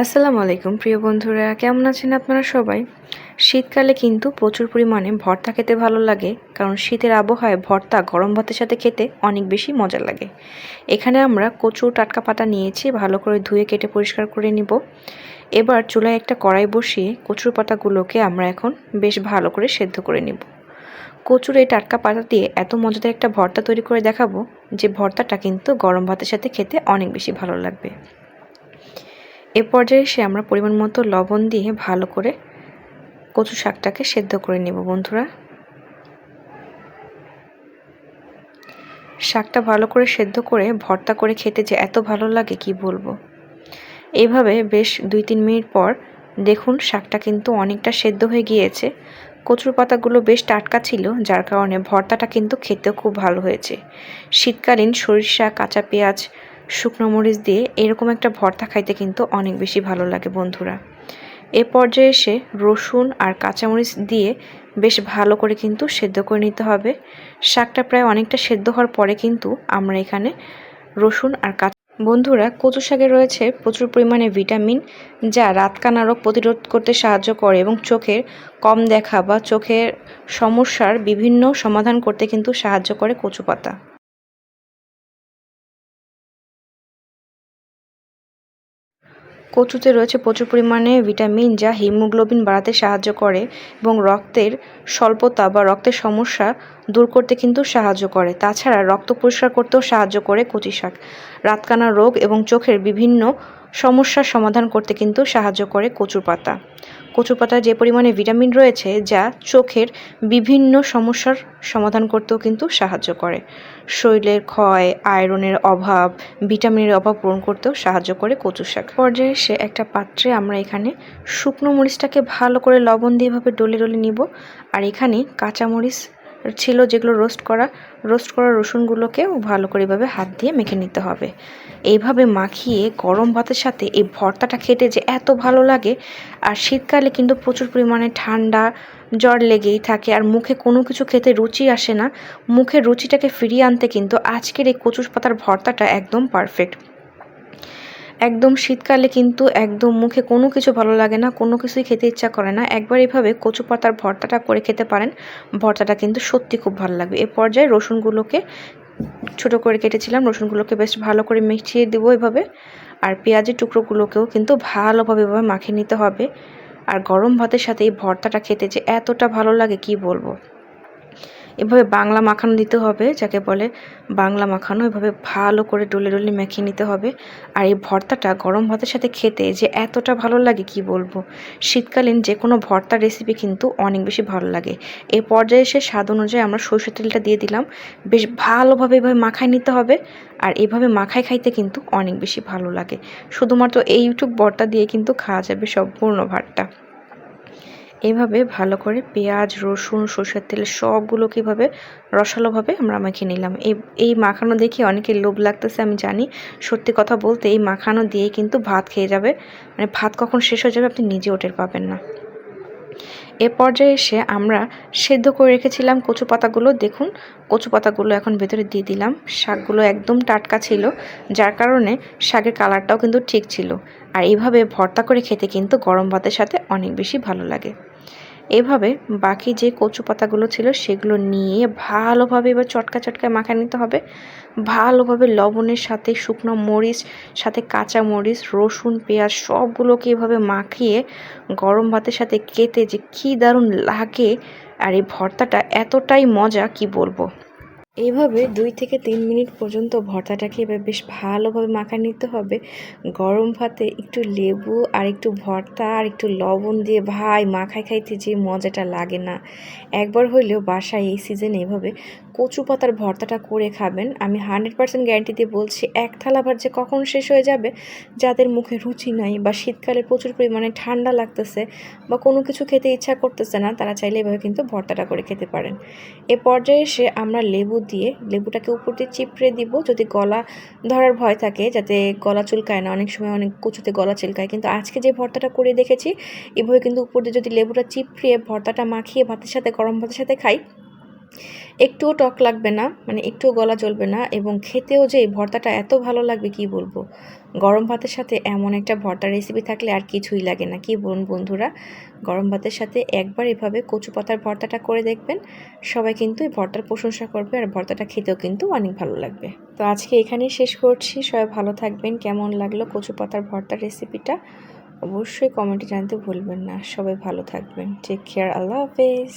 আসসালামু আলাইকুম, প্রিয় বন্ধুরা। কেমন আছেন আপনারা সবাই? শীতকালে কিন্তু প্রচুর পরিমাণে ভর্তা খেতে ভালো লাগে, কারণ শীতের আবহাওয়ায় ভর্তা গরম ভাতের সাথে খেতে অনেক বেশি মজা লাগে। এখানে আমরা কচুর টাটকা পাতা নিয়েছি, ভালো করে ধুয়ে কেটে পরিষ্কার করে নিব। এবার চুলায় একটা কড়াই বসিয়ে কচুর পাতাগুলোকে আমরা এখন বেশ ভালো করে সেদ্ধ করে নিব। কচুর এই টাটকা পাতা দিয়ে এত মজাদার একটা ভর্তা তৈরি করে দেখাবো, যে ভর্তাটা কিন্তু গরম ভাতের সাথে খেতে অনেক বেশি ভালো লাগবে। এ পর্যায়ে এসে আমরা পরিমাণ মতো লবণ দিয়ে ভালো করে কচু শাকটাকে সেদ্ধ করে নেব, বন্ধুরা। শাকটা ভালো করে সেদ্ধ করে ভর্তা করে খেতে যে এত ভালো লাগে, কি বলব? এভাবে বেশ দুই তিন মিনিট পর দেখুন শাকটা কিন্তু অনেকটা সেদ্ধ হয়ে গিয়েছে। কচুর পাতাগুলো বেশ টাটকা ছিল, যার কারণে ভর্তাটা কিন্তু খেতেও খুব ভালো হয়েছে। শীতকালীন সরিষা, কাঁচা পেঁয়াজ শুকনো মরিচ দিয়ে এরকম একটা ভর্তা খাইতে কিন্তু অনেক বেশি ভালো লাগে বন্ধুরা। এ পর্যায়ে এসে রসুন আর কাঁচামরিচ দিয়ে বেশ ভালো করে কিন্তু সেদ্ধ করে নিতে হবে। শাকটা প্রায় অনেকটা সেদ্ধ হওয়ার পরে কিন্তু আমরা এখানে রসুন আর কাঁচা বন্ধুরা, কচু শাকে রয়েছে প্রচুর পরিমাণে ভিটামিন যা রাতকানা রোগ প্রতিরোধ করতে সাহায্য করে এবং চোখের কম দেখা বা চোখের সমস্যার বিভিন্ন সমাধান করতে কিন্তু সাহায্য করে কচু পাতা কচুতে রয়েছে প্রচুর পরিমাণে ভিটামিন যা হিমোগ্লোবিন বাড়াতে সাহায্য করে এবং রক্তের স্বল্পতা বা রক্তের সমস্যা দূর করতে কিন্তু সাহায্য করে। তাছাড়া রক্ত পরিষ্কার করতেও সাহায্য করে কচি শাক রাতকানা রোগ এবং চোখের বিভিন্ন সমস্যার সমাধান করতে কিন্তু সাহায্য করে কচুর পাতা। কচু পাতায় যে পরিমাণে ভিটামিন রয়েছে, যা চোখের বিভিন্ন সমস্যার সমাধান করতেও কিন্তু সাহায্য করে। শরীরের ক্ষয়, আয়রনের অভাব, ভিটামিনের অভাব পূরণ করতেও সাহায্য করে কচু শাক। পর্যায়ে সে একটা পাত্রে আমরা এখানে শুকনো মরিচটাকে ভালো করে লবণ দিয়ে এভাবে ডলে ডলে নিব। আর এখানে কাঁচা মরিচ ছিল যেগুলো রোস্ট করা রোস্ট করা রসুনগুলোকেও ভালো করে এভাবে হাত দিয়ে মেখে নিতে হবে। এইভাবে মাখিয়ে গরম ভাতের সাথে এই ভর্তাটা খেতে যে এত ভালো লাগে, আর শীতকালে কিন্তু প্রচুর পরিমাণে ঠান্ডা, জ্বর লেগেই থাকে, আর মুখে কোনো কিছু খেতে রুচি আসে না। মুখে রুচিটাকে ফিরিয়ে আনতে কিন্তু আজকের এই কচুর পাতার ভর্তাটা একদম পারফেক্ট একদম শীতকালে কিন্তু একদম মুখে কোনো কিছু ভালো লাগে না, কোনো কিছুই খেতে ইচ্ছা করে না। একবার এভাবে কচু পাতার ভর্তাটা করে খেতে পারেন। ভর্তাটা কিন্তু সত্যি খুব ভালো লাগবে। এ পর্যায়ে রসুনগুলোকে ছোট করে কেটেছিলাম। রসুনগুলোকে বেশ ভালো করে মিশিয়ে দেবো এভাবে। আর পেঁয়াজের টুকরোগুলোকেও কিন্তু ভালোভাবে এভাবে মাখিয়ে নিতে হবে। আর গরম ভাতের সাথে এই ভর্তাটা খেতে যে এতটা ভালো লাগে, কি বলব? এভাবে বাংলা মাখানো দিতে হবে, যাকে বলে বাংলা মাখানো। এভাবে ভালো করে ডলে ডলে মেখে নিতে হবে। আর এই ভর্তাটা গরম ভাতের সাথে খেতে যে এতটা ভালো লাগে, কি বলব? শীতকালীন যে কোনো ভর্তার রেসিপি কিন্তু অনেক বেশি ভালো লাগে। এই পর্যায়ে এসে স্বাদ অনুযায়ী আমরা সরষের তেলটা দিয়ে দিলাম। বেশ ভালোভাবে এভাবে মাখায় নিতে হবে। আর এভাবে মাখায় খাইতে কিন্তু অনেক বেশি ভালো লাগে। শুধুমাত্র এই ইউটিউব ভর্তা দিয়ে কিন্তু খাওয়া যাবে সম্পূর্ণ ভাতটা এইভাবে ভালো করে পেঁয়াজ, রসুন, সরষের তেল সবগুলো কীভাবে রসালোভাবে আমরা মেখে নিলাম। এই এই মাখানো দেখে অনেকের লোভ লাগতেছে, আমি জানি। সত্যি কথা বলতে এই মাখানো দিয়ে কিন্তু ভাত খেয়ে যাবে। মানে ভাত কখন শেষ হয়ে যাবে আপনি নিজে ওটের পাবেন না। এ পর্যায়ে এসে আমরা সেদ্ধ করে রেখেছিলাম কচু পাতাগুলো। দেখুন, কচু পাতাগুলো এখন ভেতরে দিয়ে দিলাম। শাকগুলো একদম টাটকা ছিল, যার কারণে শাকের কালারটাও কিন্তু ঠিক ছিল। আর এইভাবে ভর্তা করে খেতে কিন্তু গরম ভাতের সাথে অনেক বেশি ভালো লাগে। এভাবে বাকি যে কচু পাতাগুলো ছিল সেগুলো নিয়ে ভালোভাবে এবার চটকা চটকা মাখা নিতে হবে। ভালোভাবে লবণের সাথে শুকনো মরিচ, সাথে কাঁচা মরিচ, রসুন, পেঁয়াজ সবগুলোকে এভাবে মাখিয়ে গরম ভাতের সাথে কেটে যে কী দারুণ লাগে। আর এই ভর্তাটা এতটাই মজা কি বলব? এইভাবে দুই থেকে তিন মিনিট পর্যন্ত ভর্তাটাকে এবার বেশ ভালোভাবে মাখা নিতে হবে। গরম ভাতে একটু লেবু আর একটু ভর্তা আর একটু লবণ দিয়ে ভাই মাখায় খাইতে যে মজাটা লাগে না। একবার হইলেও বাসায় এই সিজনে এভাবে কচু পাতার ভর্তাটা করে খাবেন। আমি হান্ড্রেড পার্সেন্ট গ্যারান্টি দিয়ে বলছি, এক থালা ভাত যে কখন শেষ হয়ে যাবে, যাদের মুখে রুচি নাই বা শীতকালে প্রচুর পরিমাণে ঠান্ডা লাগতেছে বা কোনো কিছু খেতে ইচ্ছা করতেছে না, তারা চাইলে এভাবে কিন্তু ভর্তাটা করে খেতে পারেন। এ পর্যায়ে এসে আমরা লেবু দিয়ে, লেবুটাকে উপর দিয়ে চিপড়ে দিব যদি গলা ধরার ভয় থাকে, যাতে গলা চুলকায় না। অনেক সময় অনেক কচুতে গলা চুলকায়। কিন্তু আজকে যে ভর্তাটা করে দেখেছি, এভাবে কিন্তু উপর দিয়ে যদি লেবুটা চিপড়িয়ে ভর্তাটা মাখিয়ে ভাতের সাথে, গরম ভাতের সাথে খাই একটুও টক লাগবে না মানে একটুও গলা চলবে না এবং খেতেও যে এই ভর্তাটা এত ভালো লাগবে কি বলব? গরম ভাতের সাথে এমন একটা ভর্তা রেসিপি থাকলে আর কিছুই লাগে না, কি বলুন বন্ধুরা? গরম ভাতের সাথে একবার এভাবে কচু পাতার ভর্তাটা করে দেখবেন, সবাই কিন্তু এই ভর্তার প্রশংসা করবে আর ভর্তাটা খেতেও কিন্তু অনেক ভালো লাগবে। তো আজকে এখানেই শেষ করছি, সবাই ভালো থাকবেন, কেমন লাগল কচু পাতার ভর্তার রেসিপিটা অবশ্যই কমেন্টে জানতে ভুলবেন না, সবাই ভালো থাকবেন টেক কেয়ার আল্লাহ হাফেজ।